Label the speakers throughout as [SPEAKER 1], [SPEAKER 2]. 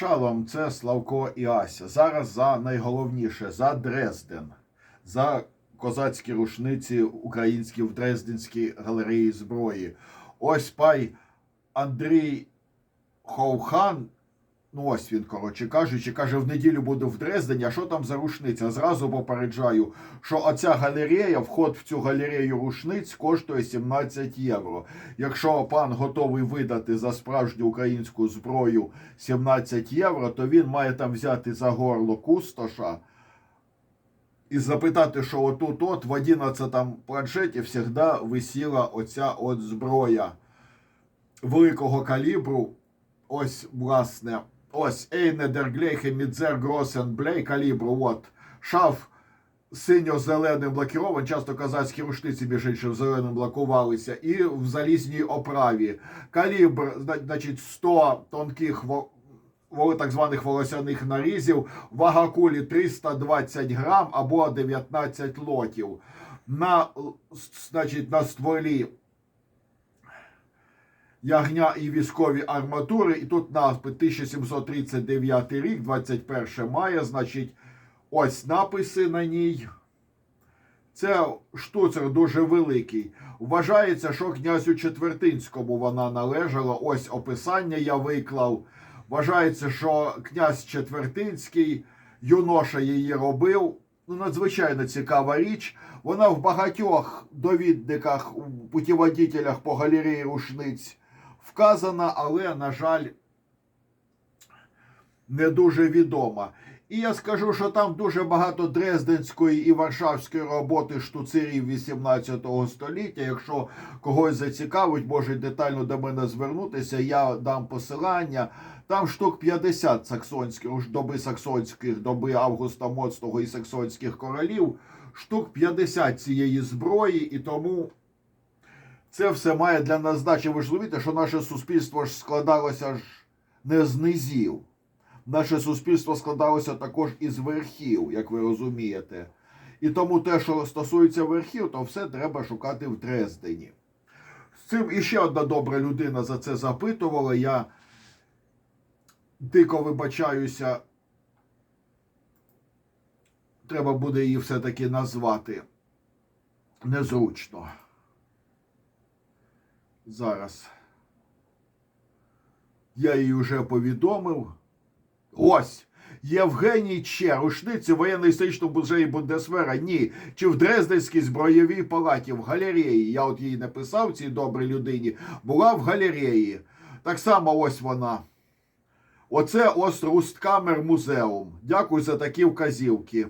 [SPEAKER 1] Шалом, це Славко і Ася. Зараз за найголовніше за Дрезден, за козацькі рушниці українські в Дрезденській галереї зброї. Ось пай Андрій Ховхан. Ну, ось він, коротше кажучи, каже, в неділю буду в Дрездені, а що там за рушниця? Зразу попереджаю, що оця галерея, вход в цю галерею рушниць коштує 17 євро. Якщо пан готовий видати за справжню українську зброю 17 євро, то він має там взяти за горло кустоша і запитати, що отут от в 11 планшеті завжди висіла оця от зброя великого калібру. Ось, власне, ось Ейне Дерглейхе Мідзер Гросен Блей калібру. От шаф синьо-зеленим лакірований, часто казацькі рушниці між іншим зеленим лакувалися, і в залізній оправі. Калібр, значить, 100 тонких так званих волосяних нарізів, вага кулі 320 грам або 19 лотів. На, значить, на стволі ягня і військові арматури. І тут напис 1739 рік, 21 мая, значить, ось написи на ній. Це штуцер дуже великий. Вважається, що князю Четвертинському вона належала. Ось описання я виклав. Вважається, що князь Четвертинський, юноша її робив. Ну, надзвичайно цікава річ. Вона в багатьох довідниках, у путіводителях по галереї рушниць вказана, але, на жаль, не дуже відома. І я скажу, що там дуже багато дрезденської і варшавської роботи штуцерів 18 століття. Якщо когось зацікавить, може детально до мене звернутися. Я дам посилання. Там штук 50 саксонських, доби саксонських, доби Августа Моцного і саксонських королів, штук 50 цієї зброї, і тому це все має для нас значення. Ви ж розумієте, що наше суспільство ж складалося ж не з низів. Наше суспільство складалося також із верхів, як ви розумієте. І тому те, що стосується верхів, то все треба шукати в Дрездені. З цим іще одна добра людина за це запитувала. Я дико вибачаюся. Треба буде її все-таки назвати незручно. Зараз. Я їй вже повідомив. Ось. Євгеній Че, рушниці воєнно-історичному музеї Бундесвера. Ні. Чи в Дрезденській збройовій палаті в галереї. Я от їй написав цій добрій людині. Була в галереї. Так само ось вона. Оце ось Русткамер музеум. Дякую за такі вказівки.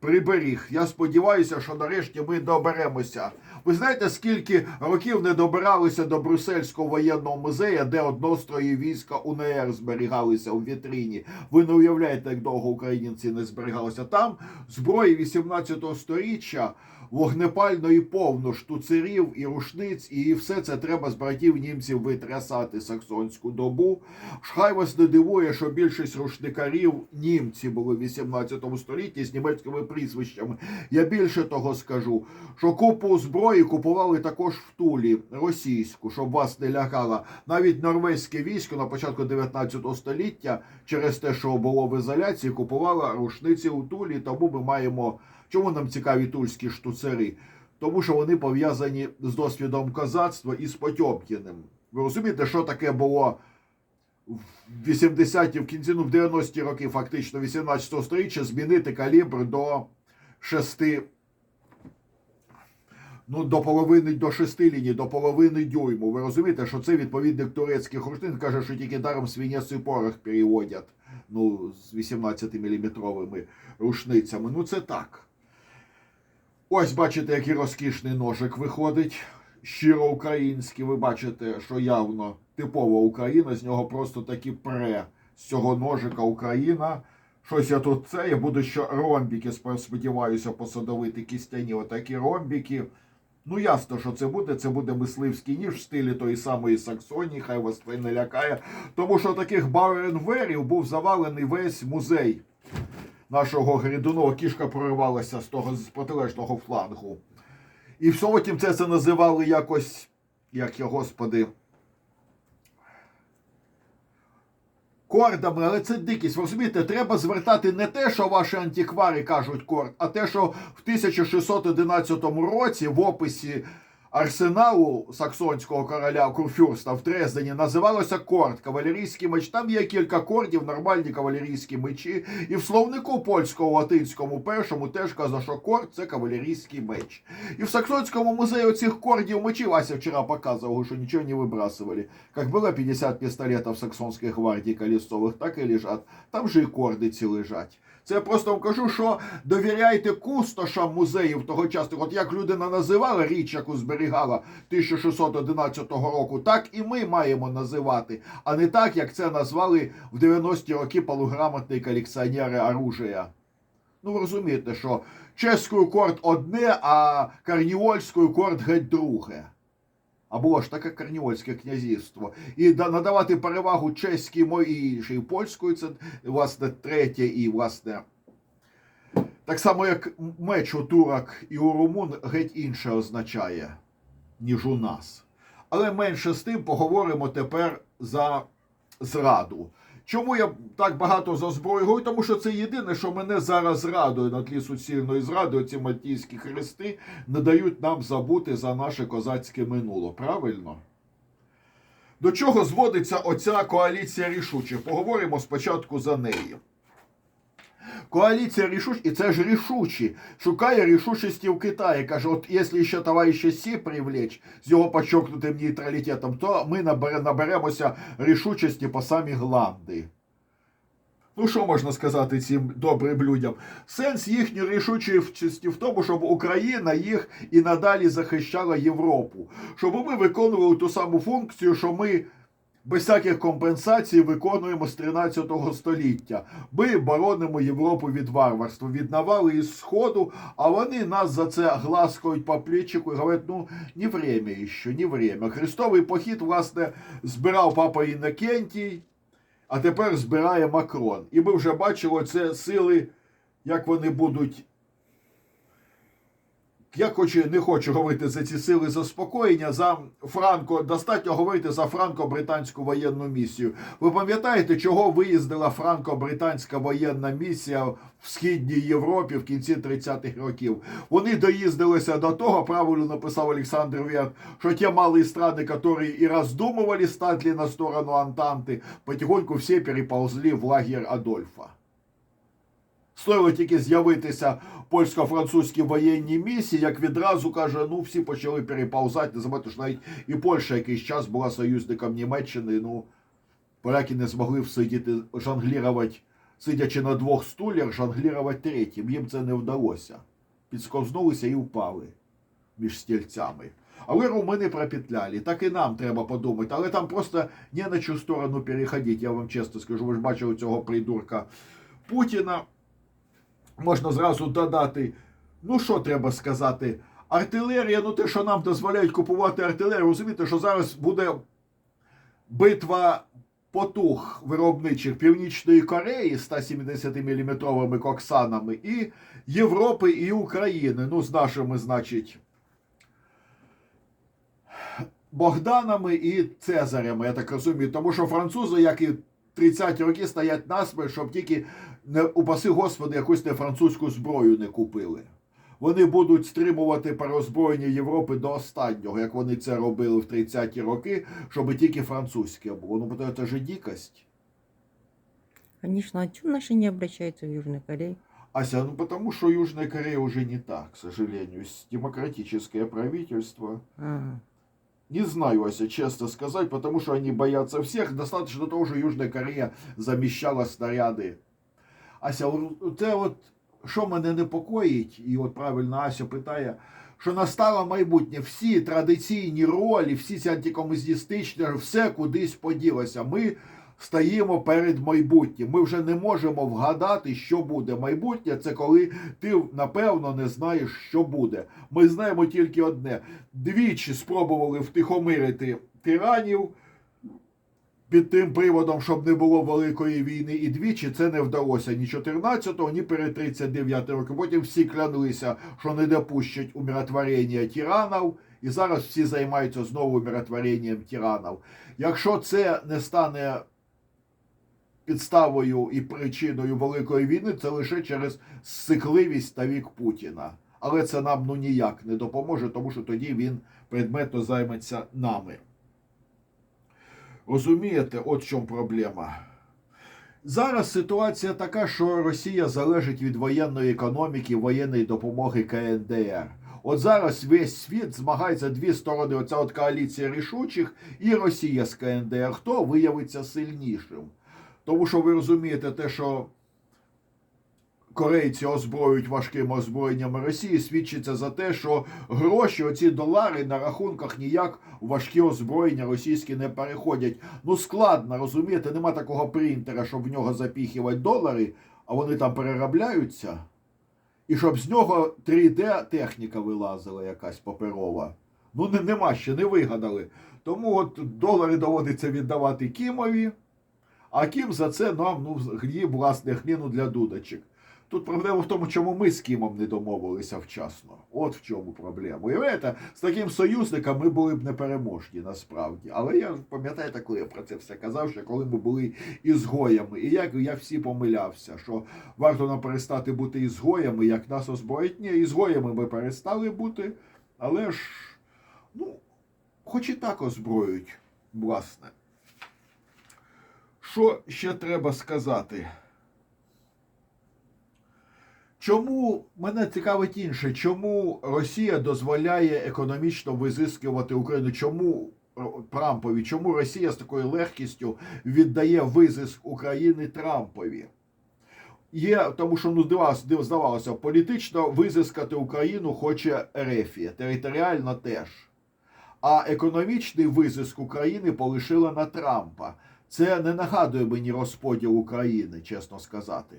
[SPEAKER 1] Приберіг. Я сподіваюся, що нарешті ми доберемося. Ви знаєте, скільки років не добиралися до Брюссельського воєнного музею, де однострої війська УНР зберігалися у вітрині. Ви не уявляєте, як довго українці не зберігалися. Там зброї 18 сторіччя, вогнепальної повно штуцерів і рушниць, і все це треба з братів німців витрясати саксонську добу. Хай вас не дивує, що більшість рушникарів німці були в 18 столітті з німецькими прізвищами. Я більше того скажу, що купу зброї купували також в Тулі російську, щоб вас не лякало. Навіть норвезьке військо на початку 19 століття, через те, що було в ізоляції, купувало рушниці у Тулі. Тому ми маємо. Чому нам цікаві тульські штуцери? Тому що вони пов'язані з досвідом козацтва і з Потьомкіним. Ви розумієте, що таке було в 80-ті, в кінці, ну в 90-ті роки, фактично, 18 століття, змінити калібр до 6, ну, до половини, до 6 ліній, до половини дюйму. Ви розумієте, що це відповідник турецьких рушниць каже, що тільки даром свинець і порох переводять ну, з 18-мм рушницями. Ну, це так. Ось бачите, який розкішний ножик виходить. Щиро український. Ви бачите, що явно типова Україна, з нього просто такі пре з цього ножика Україна. Щось я тут це. Я буду ще ромбіки, сподіваюся, посадовити кістяні отакі ромбіки. Ну, ясно, що це буде. Це буде мисливський ніж в стилі тої самої Саксонії, хай вас це не лякає. Тому що таких Бауеренверів був завалений весь музей нашого грідуного. Кішка проривалася з того з протилежного флангу. І потім це, це називали якось, як я, господи. кордами, але це дикість. Ви розумієте, треба звертати не те, що ваші антиквари кажуть корд, а те, що в 1611 році в описі арсеналу саксонського короля Курфюрста в Дрездені називалося корд, кавалерійський меч. Там є кілька кордів, нормальні кавалерійські мечі. І в словнику польському латинському першому теж казав, що корд це кавалерійський меч. І в Саксонському музеї цих кордів мечей Вася вчора показував, що нічого не вибрасывали. Как было 50 пістолетів Саксонської гвардії колесових, так і лежать. Там же і корди ці лежать. Це я просто вам кажу, що довіряйте кустошам музеїв тогочасних. От як людина називала річ, яку зберігала 1611 року, так і ми маємо називати, а не так, як це назвали в 90-ті роки полуграмотні колекціонери оружия. Ну, ви розумієте, що чеською корд одне, а карнівольською корд геть друге. А було ж таке карнівольське князівство. І надавати перевагу чеській мові і ще польською, це, власне, третє і, власне, так само, як меч у турок і у румун геть інше означає, ніж у нас. Але менше з тим поговоримо тепер за зраду. Чому я так багато за зброю говорю? Тому що це єдине, що мене зараз радує на тлі суцільної зради. Ці мальтійські хрести не дають нам забути за наше козацьке минуло. Правильно? До чого зводиться оця коаліція рішучих? Поговоримо спочатку за неї. Коаліція рішуч, і це ж рішучі, шукає рішучості в Китаї. Каже, от якщо ще товариша Сі привлечь з його подчеркнутим нейтралітетом, то ми набере, наберемося рішучості по самі гланди. Ну, що можна сказати цим добрим людям? Сенс їхньої рішучості в тому, щоб Україна їх і надалі захищала Європу, щоб ми виконували ту саму функцію, що ми без всяких компенсацій виконуємо з 13 століття. Ми боронимо Європу від варварства, від навали із Сходу, а вони нас за це гласкають по плечику і говорять, ну, не время ще, не время. Христовий похід, власне, збирав папа Іннокентій, а тепер збирає Макрон. І ми вже бачили це сили, як вони будуть. Я хочу, не хочу говорити за ці сили заспокоєння. За Франко достатньо говорити за франко-британську воєнну місію. Ви пам'ятаєте, чого виїздила франко-британська воєнна місія в східній Європі в кінці 30-х років? Вони доїздилися до того, правильно написав Олександр Верт, що ті малі страни, які і роздумували стати на сторону Антанти, потихоньку всі переползли в лагерь Адольфа. Стоїло тільки з'явитися польсько-французькій воєнній місії, як відразу каже, ну всі почали переповзати. Не забути, що навіть і Польща якийсь час була союзником Німеччини. Ну, поляки не змогли всидіти, жонглірувати, сидячи на двох стульях, жонглірувати третім. Їм це не вдалося. Підсковзнулися і впали між стільцями. Але румини пропетляли. Так і нам треба подумати. Але там просто не на чу сторону переходити. Я вам чесно скажу, ви ж бачили цього придурка Путіна можна зразу додати. Ну, що треба сказати? Артилерія, ну те, що нам дозволяють купувати артилерію, розумієте, що зараз буде битва потуг виробничих Північної Кореї 170-мм коксанами і Європи і України. Ну, з нашими, значить, Богданами і Цезарями, я так розумію. Тому що французи, як і 30 роки, стоять насмерть, щоб тільки не упаси Господи, якусь не французьку зброю не купили. Вони будуть стримувати переозброєння Європи до останнього, як вони це робили в 30-ті роки, щоб тільки французьке було. Ну, бо це ж дикость.
[SPEAKER 2] Конечно, а чего наши не обращаются в Южной Корее?
[SPEAKER 1] Ася, ну потому что Южная Корея уже не так, к сожалению. Демократическое правительство.
[SPEAKER 2] Ага.
[SPEAKER 1] Не знаю, Ася, честно сказать, потому что они боятся всех. Достаточно того, что Южная Корея заміщала снаряди. Ася, це от, що мене непокоїть, і от правильно Ася питає, що настало майбутнє, всі традиційні ролі, всі ці антикомуністичні, все кудись поділося. Ми стоїмо перед майбутнім. Ми вже не можемо вгадати, що буде. Майбутнє це коли ти напевно не знаєш, що буде. Ми знаємо тільки одне: двічі спробували втихомирити тиранів під тим приводом, щоб не було великої війни, і двічі це не вдалося ні 14-го, ні перед 39 роком. Потім всі клянилися, що не допущать умиротворення тиранів, і зараз всі займаються знову умиротворенням тиранів. Якщо це не стане підставою і причиною великої війни це лише через сикливість та вік Путіна. Але це нам ну ніяк не допоможе, тому що тоді він предметно займеться нами. Розумієте, от в чому проблема. Зараз ситуація така, що Росія залежить від воєнної економіки, воєнної допомоги КНДР. От зараз весь світ змагається дві сторони. Оця от коаліція рішучих і Росія з КНДР. Хто виявиться сильнішим? Тому що ви розумієте те, що корейці озброюють важким озброєнням Росії, свідчиться за те, що гроші, оці долари на рахунках ніяк важкі озброєння російські не переходять. Ну складно, розумієте, нема такого принтера, щоб в нього запіхувати долари, а вони там переробляються. І щоб з нього 3D техніка вилазила якась паперова. Ну не, нема ще, не вигадали. Тому от долари доводиться віддавати Кімові, а Кім за це нам ну, гні, власне, гліну для дудочок. Тут проблема в тому, чому ми з Кімом не домовилися вчасно. От в чому проблема. Уявляєте, з таким союзником ми були б непереможні насправді. Але я пам'ятаєте, коли я про це все казав, що коли ми були ізгоями, і як я всі помилявся, що варто нам перестати бути ізгоями, як нас озброїть. Ні, ізгоями ми перестали бути, але ж, ну, хоч і так озброюють, власне. Що ще треба сказати? Чому мене цікавить інше? Чому Росія дозволяє економічно визискувати Україну? Чому Трампові? Чому Росія з такою легкістю віддає визиск України Трампові? Є, тому що ну здавалося, політично визискати Україну хоче Ерефія, територіально теж. А економічний визиск України полишила на Трампа. Це не нагадує мені розподіл України, чесно сказати.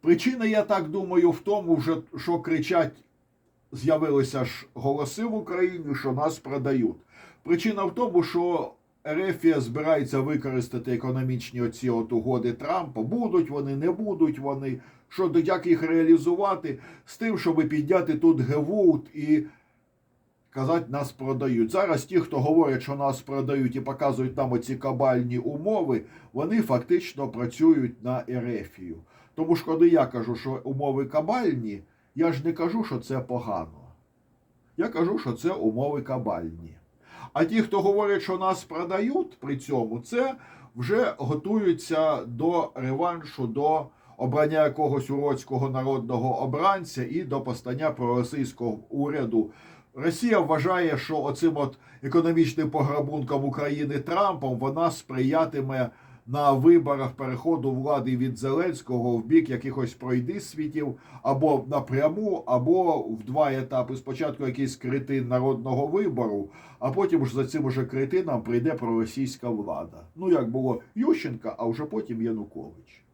[SPEAKER 1] Причина, я так думаю, в тому, що кричать, з'явилися ж голоси в Україні, що нас продають. Причина в тому, що Ерефія збирається використати економічні оці от угоди Трампа. Будуть вони, не будуть вони. Що як їх реалізувати з тим, щоб підняти тут гевут і казати, нас продають. Зараз ті, хто говорять, що нас продають і показують нам оці кабальні умови, вони фактично працюють на Ерефію. Тому що коли я кажу, що умови кабальні, я ж не кажу, що це погано. Я кажу, що це умови кабальні. А ті, хто говорять, що нас продають при цьому, це вже готуються до реваншу, до обрання якогось уродського народного обранця і до постання проросійського уряду. Росія вважає, що оцим от економічним пограбунком України Трампом вона сприятиме на виборах переходу влади від Зеленського в бік якихось пройдисвітів або напряму, або в два етапи. Спочатку якийсь критин народного вибору, а потім ж за цим уже критином прийде проросійська влада. Ну як було Ющенка, а вже потім Янукович.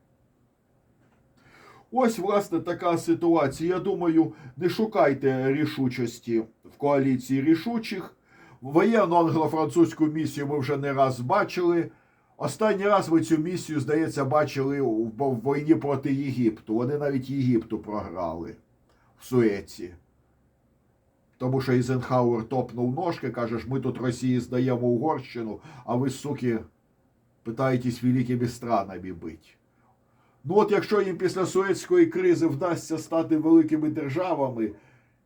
[SPEAKER 1] Ось, власне, така ситуація. Я думаю, не шукайте рішучості в коаліції рішучих. Воєнну англо-французьку місію ми вже не раз бачили. Останній раз ви цю місію, здається, бачили в війні проти Єгипту. Вони навіть Єгипту програли в Суеці. Тому що Ізенхауер топнув ножки, каже, ми тут Росії здаємо Угорщину, а ви, суки, питаєтесь великими странами бити. Ну от якщо їм після Суецької кризи вдасться стати великими державами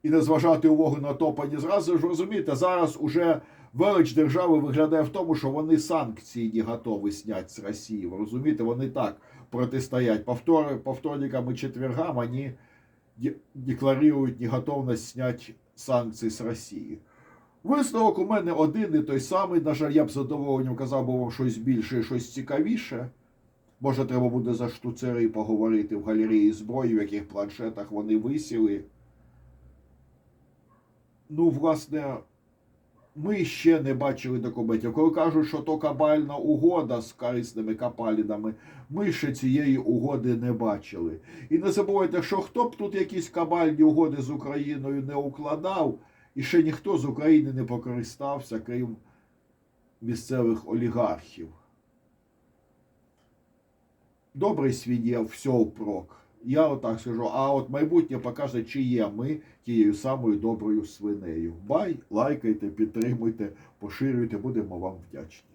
[SPEAKER 1] і не зважати увагу на топані зразу ж розумієте, зараз уже велич держави виглядає в тому, що вони санкції не готові зняти з Росії. Ви розумієте, вони так протистоять. По, втор... по і четвергам вони де- декларують неготовність зняти санкції з Росії. Висновок у мене один і той самий. На жаль, я б задоволенням казав би вам щось більше і щось цікавіше. Може, треба буде за штуцери поговорити в галереї зброї, в яких планшетах вони висіли. Ну, власне, ми ще не бачили документів. Коли кажуть, що то кабальна угода з корисними капалінами, ми ще цієї угоди не бачили. І не забувайте, що хто б тут якісь кабальні угоди з Україною не укладав, і ще ніхто з України не покористався, крім місцевих олігархів. Добрий світ є, все впрок. Я отак скажу, а от майбутнє покаже, чи є ми тією самою доброю свинею. Бай, лайкайте, підтримуйте, поширюйте, будемо вам вдячні.